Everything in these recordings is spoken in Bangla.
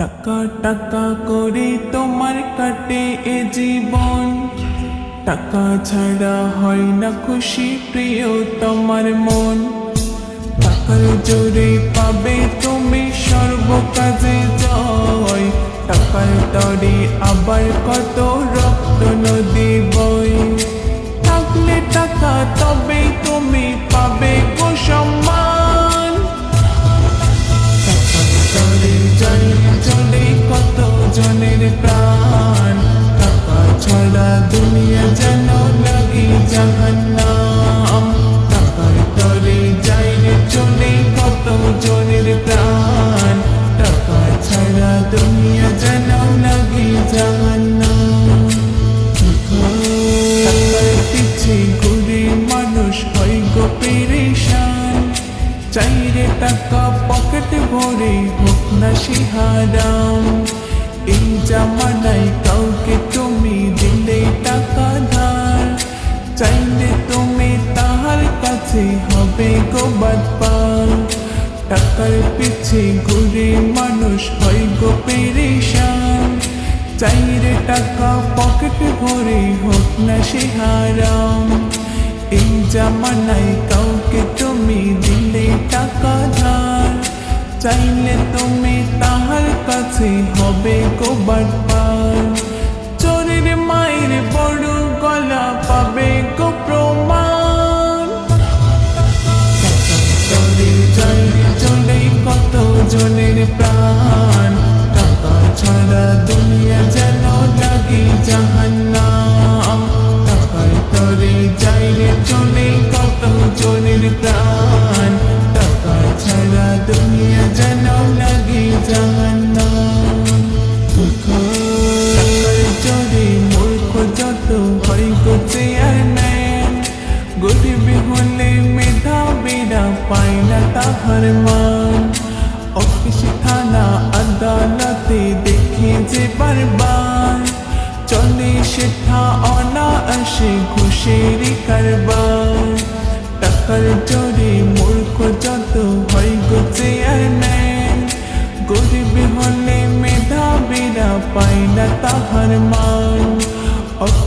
টাকা টাকা করে তোমার কাটে এ জীবন। টাকা ছাড়া হয় না খুশি প্রিয় তোমার মন। টাকার জোরে পাবে তুমি সর্বকাজে জয়। টাকার তরে আবার কত রক্ত নদী বই থাকলে টাকা তবে তুমি পাবে দুনিয়া যেন লাগে জাহান্নাম। টাকার তরে যাইরে চলে কত জনের প্রাণ। টাকা ছাড়া দুনিয়া যেন লাগে জাহান্নাম। টাকার পিছে ঘুরে মানুষ হয় গো পেরেশান। চাইরে টাকা পকেট ভরে হোক না সিহারাম এই জামানায় কাউকে তুমি দিলে টাকা ধার। চাইলে তুমি তাহার কাছে হবে গো বাদপার টাকার পিছে ঘুরে মানুষ হয় গো পেরেশান। চাইরে টাকা পকেট ভরে হোক না সিহারাম এই জামানায় কাউকে তুমি দিলে টাকা ধার। চাইলে তুমি তাহার কাছে হবে গোবার পার চোরের মায়ের বড় গলা পাবে গো প্রমাণ। চলে চলে চলে কত জনের প্রাণ? টাকা ছাড়া জাহান্নাম জোরে মূর্খ যত হয় গো চেয়ারম্যান গরিব হলে মেধাবীরা পায় না তাহার মান অফিস থানা আদালতে দেখে যে বারবার চলে সেটা অনায়াসে ঘুষের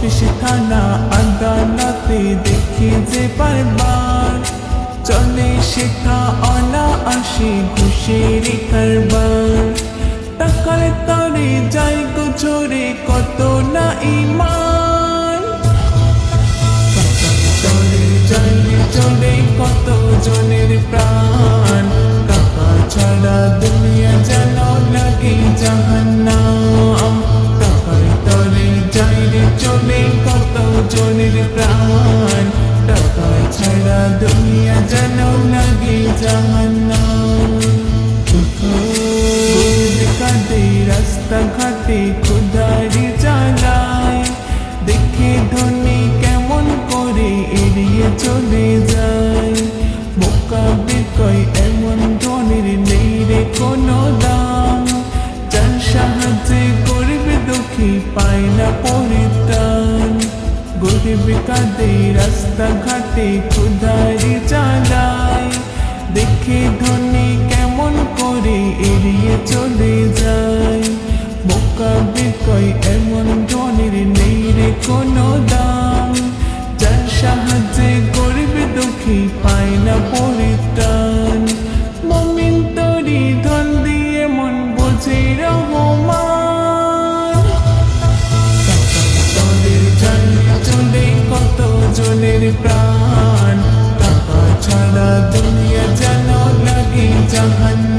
অফিস থানা আদালতে দেখি যে বারবার চলে শেখা অনা আসে ঘুষের কারবার। টাকার তরে যাই গো ঝরে কত না ইমান। চলে চলে চলে কত জনের প্রাণ। চলে কত জনের প্রাণ টাকা ছাড়া দুনিয়া যেন লাগে জাহান্নাম। গরিব রাস্তা ঘাটে খুদারি চালায় দেখে ধনী কেমন করে এড়িয়ে চলে যায়। বোকা বিকয় এমন ধনির নেই রে কোনো Hanya